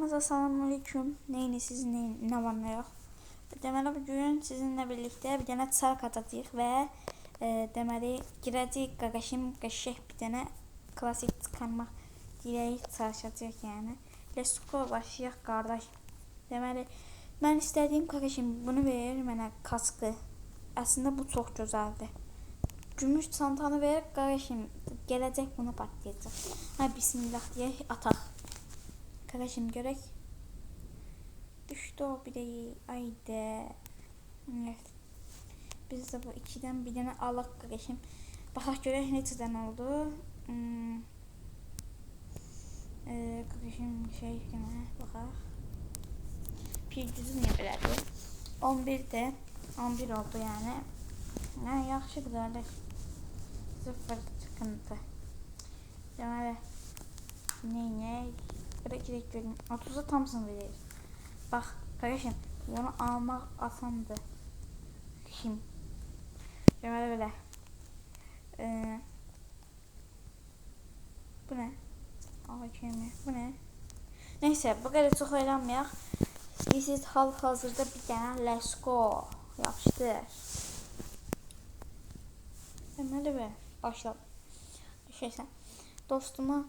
Hamınıza selamünaleyküm. Neyiniz, ne, ne var ne yok. Deməli bugün sizinle birlikte bir dənə çark atacağıq və e, deməli girəcəyik qaqaşım qəşəng bir dənə klasik çıxarmaq dirək çalışacağıq yəni. Let's go başlayaq qardaş. Deməli mən istədiyim qaqaşım bunu verir mənə kaskı. Əslində bu çox gözəldir. Gümüş çantanı verir qaqaşım gələcək bunu patlayacaq. Ha bismillah deyək ataq. Qaqaşım görək. Düştü o bir de aydı. Evet. Biz de bu ikiden bir tane alak kardeşim. Bakak göre neçədən oldu. Hmm. Ee, kardeşim şey gene bakak. Pircüzü niye belədir? 11 de 11 oldu yani. Yani yaxşı güzeldir. Sıfır sıkıntı. Deməli. Neyine? Direkt direkt göreyim. 30'a Thompson verir. Bak kardeşim bunu almak asandı. Kim? Böyle böyle. Ee, bu ne? AKM. Bu ne? Neyse bu kadar çok oynamayaq. İstəyirsiniz hal hazırda bir dənə let's go yapışdır. Deməli be başla. Şeysən. Dostuma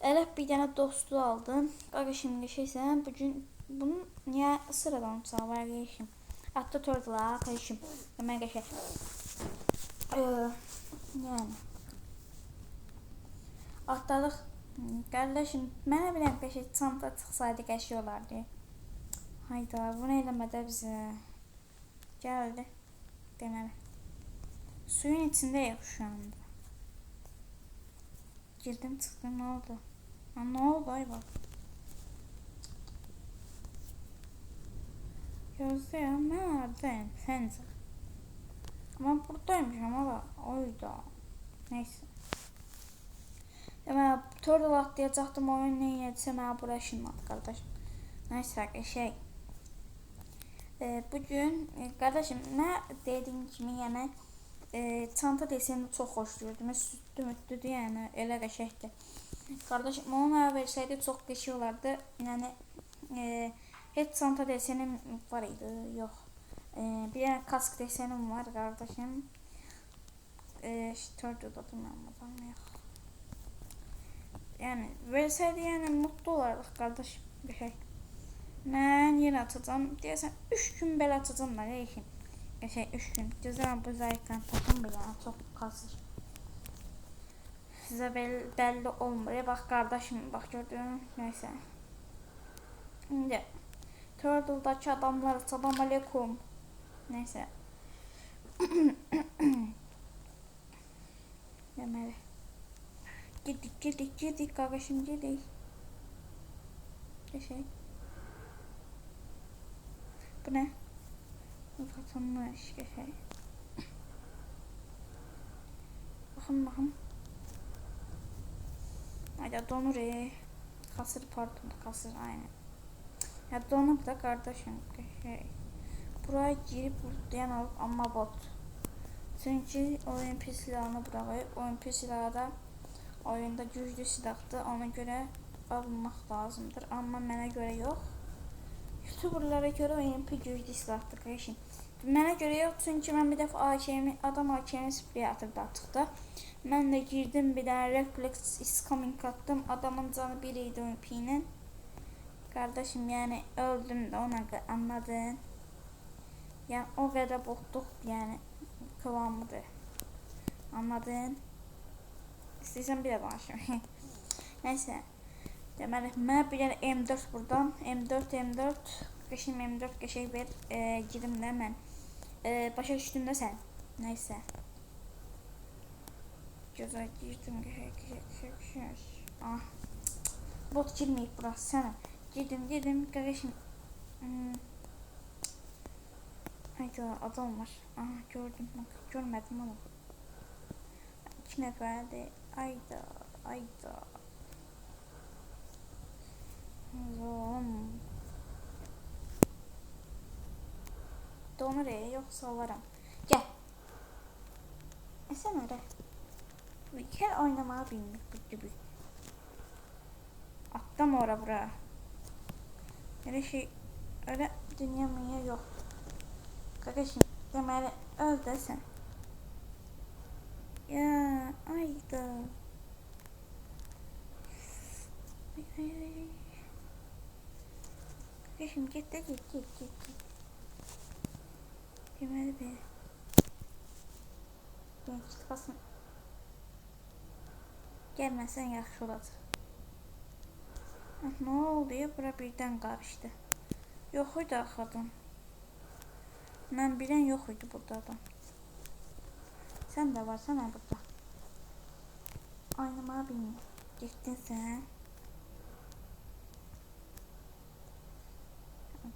elə bir dənə dostu aldım. Qardaşım şeysən bugün bunun niye sıradan var kardeşim? Hatta tortla kardeşim. Hemen geçer. Ee, yani. Atladık. Kardeşim mənə bilən qəşək çanta çıxsaydı qəşək olardı. Hayda, bunu eləmədə bizə. Gəldi. Deməli. Suyun içindəyik şu anda. Girdim çıxdım, nə oldu? Ha, nə oldu ay bak. Gözde ya nereden sence? Ben buradaymışım ama oyda. Neyse. Deməli, turtle atlayacaqdım oyun neyəcəksə mənə bura ışınladı qardaş. Neyse şey. E, bugün e, qardaşım nə dediyim kimi yəni e, çanta deseni çox xoşlayırdım. Südlü müddüdür yəni elə qəşəngdir. Qardaşım onu mənə versəydi çox qəşəng olardı. Yəni e, hiç çanta desenim var idi. Yok. Ee, bir tane kask desenim var kardeşim. Ee, Turtle da durmamadan yok. Yani verseydi yani mutlu olardık kardeşim bir şey. Ben yine atacağım. Diyesen 3 gün bel atacağım da neyse. Şey 3 gün. Güzel bu zayıflan takım bile çok kasır. Size belli, belli olmuyor. Bak kardeşim bak gördün neyse. Şimdi Turtle'daki adamlar salam aleyküm. Neyse. Deməli. Gidik, gidik, gidik qardaşım, gidik. Geçək. Bu ne? Uzatılmış, geçək. Baxın, baxın. Hayda donur. Kasır pardon, kasır aynen. Ya donup da kardeşim şey. Buraya girip buradan alıp ama bot. Çünkü oyun silahını bırakıp oyun silahı da oyunda güçlü silahdır. Ona göre alınmaq lazımdır. Amma mənə görə yox. YouTuberlara görə OMP güclü silahdır qardaşım. Mənə görə yox, çünki mən bir dəfə AKM, adam AKM sprey atırdı artıqda. Mən də girdim bir dənə reflex is coming atdım. Adamın canı 1 idi OMP-nin. Kardeşim yani öldüm de ona anladın. Yani o kadar bokluk yani kıvamıdır. Anladın? İstəyirsən bir de bana şimdi. Neyse. Deməli, mən bir dənə M4 buradan. M4, M4. Qəşim M4 qəşək ver. E, girim də mən. E, başa düşdüm də sən. Neyse. Gözə girdim. Ah. Bot girməyib burası sənə. Girdim girdim kardeşim. Hmm. Haydi adam var. Aha gördüm bak görmedim ama. İki neferdi. Ayda ayda. Zoom. Donur e yoksa varım. Gel. E sen öyle. Bir kere oynamaya bilmek bu gibi. Atlama ora buraya. Öyle şey öyle dünya münya yok. Kardeşim deməli öl də sən. Ya ayda. Ay ay ay. Kardeşim git de git git git git. Deməli be. Ben çıxasın. Gəlməsən yaxşı olacaq. Ah, Ne oldu ya? Bura birdən qarışdı. Yox idi axı adam. Mən bilən yox idi burada adam. Sən də varsan ha burada. Oynamağı bilmir. Getdin sən.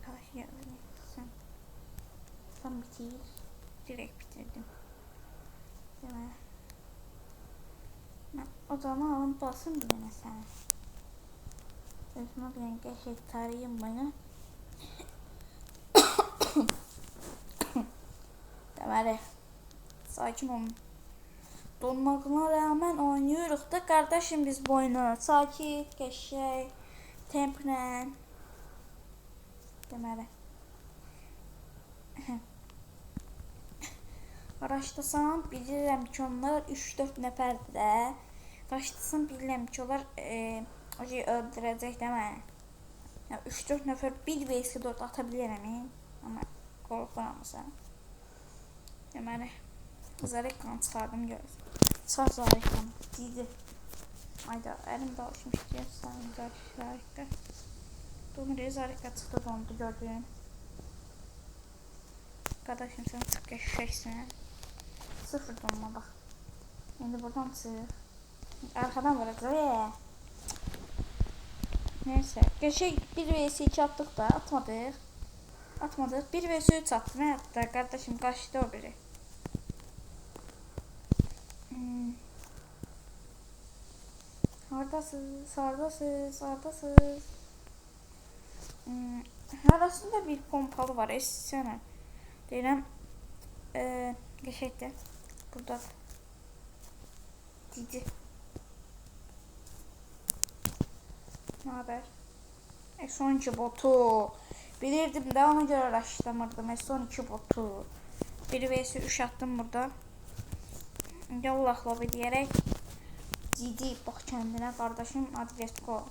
Karşıya sen. Tam bitir. Direkt bitirdim. Demək. Mən o zaman alım basın dənə sənə. Özümə bir qəşək tarayayım bunu. Deməli, sakin olun. Donmağına rağmen oynuyoruz da kardeşim biz bu oyunu. Sakit, qəşək, templə. Deməli. Araşdırsam bilirəm ki onlar 3-4 nəfərdir də. Araşdırsam bilirəm ki onlar e, o şey öldürəcək də məni. Ya 3-4 nəfər 1 vs 4 ata bilərəm. e. Amma qorxuram sən. Deməli Zarekan çıxardım görürsən. Sağ Zarekan. Didi. Ayda əlim dağışmış deyə sən Zareka. Donur Zareka çıxdı dondu gördün. Kardeşim sen çık geçeceksin. Sıfır donma bak. Şimdi buradan çık. Arkadan. Ee. Neyse. Geçe 1 vs 2 attık da atmadık. Atmadık. 1 vs 3 attım. Ne hatta kardeşim kaçtı o biri. Hmm. Oradasınız, oradasınız, oradasınız. Hmm. Arasında bir pompalı var. Eskisene. Deyirəm, e, qəşəkdir. Burada Cici. Ne haber? S12 botu. Bilirdim de ona göre araştırmadım. S12 botu. 1 vs 3 attım burada. Yallah lobi diyerek Cici bak kendine kardeşim adresko.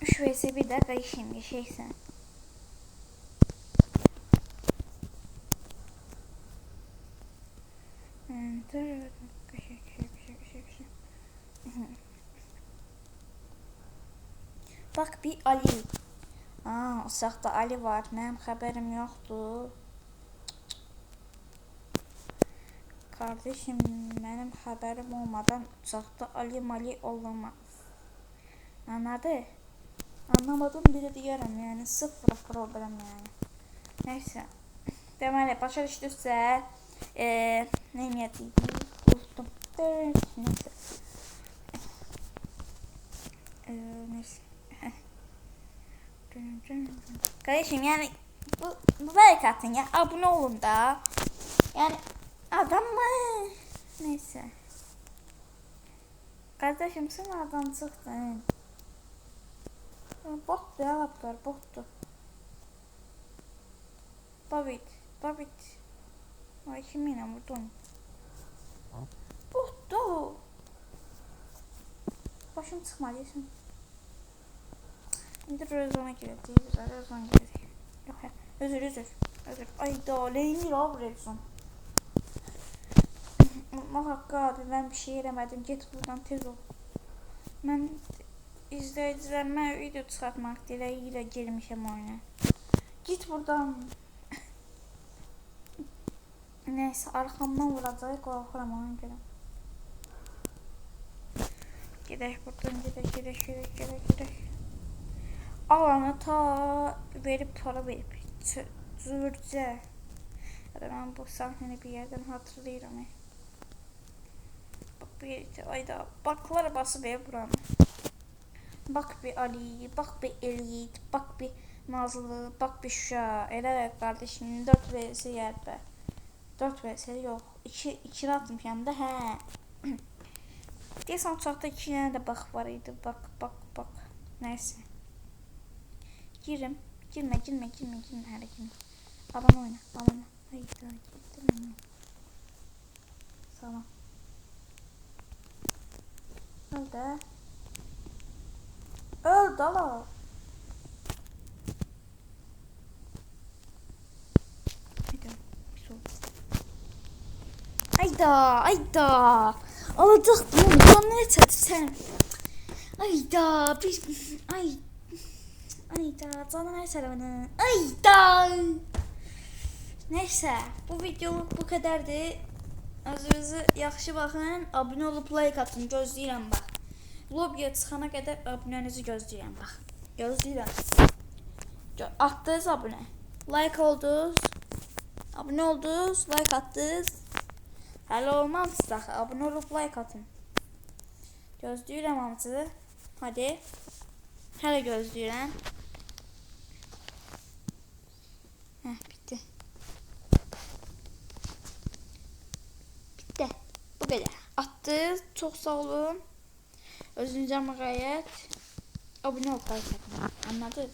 3 vs 1 de kayışım geçeysen. Bak bir Ali. Aa, uzaqda Ali var. Mənim xəbərim yoxdur. Kardeşim, mənim xəbərim olmadan uzaqda Ali Mali olmaz. Anladı? Anlamadım bile deyərəm, yəni sıfır problem yəni. Neyse. Deməli, başa düşdüksə, ee, ne niyetiydi? Unuttum. Neyse. Ee, neyse. Kardeşim yani bu, bu like atın ya. Abone olun da. Yani adam mı? Neyse. Kardeşim sen adam çıktın. Bottu ya laptop bottu. David. David. Ay kim yine vurdu? Bottu. Başım çıkmalıyım. Şimdi Rezon'a gireceğiz. Rezon gireceğiz. Yok ya. Özür özür. Özür. Ay da la bu Rezon? Allah hakkı abi ben bir şey yeremedim. Git buradan tez ol. Ben izleyicilerime video çıkartmak dileğiyle girmişim oyuna. Git buradan. Neyse arkamdan vuracak korkuram ona göre. Gidək buradan gidək gidək gidək gidək gidək. Alanı ta verip para verip zürcə. Ya da ben bu sahneni bir yerden hatırlayıram. he. Bak bir ayda baklar basıp ev buranı. Bak bir Ali, bak bir Elit, bak bir Nazlı, bak bir Şuşa. Elə kardeşim 4 vs yerde. 4 vs yok. 2 2 atmışam da hə. Deyəsən uçaqda 2 dənə də bax var idi. Bax, bax, bax. Neyse. Girim. Girme girme girme girme hadi girme. Alan oyna alan. Hayır mi? Tamam. Öl de. Öl dala. Bir daha. Alacaktım onu. Can ne sen? Ayda bir ay Ayda canım her tarafını. Ayda. Neyse bu videoluk bu kadardı. Özünüzü yaxşı baxın, abunə olub like atın, gözləyirəm bax. Lobiya çıxana qədər abunənizi gözləyirəm bax. Gözləyirəm. Gö- Atdınız abunə. Like oldunuz. Abunə oldunuz, like atdınız. Hələ olmamışsa abunə olub like atın. Gözləyirəm hamısı. Hadi. Hələ gözləyirəm. Heh, bitti. Bitti. Bu kadar. Attı. Çok sağ olun. Özünüze mukayyet. Abone ol kardeşim. Anladın?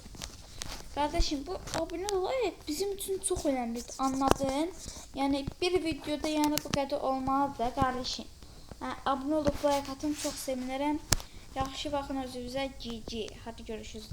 Kardeşim bu abone olayı bizim için çok önemli. Anladın? Yani bir videoda yani bu kadar olmaz da kardeşim. Abone olup like atın çok sevinirim. Yaxşı baxın özünüzə. GG. Hadi görüşürüz.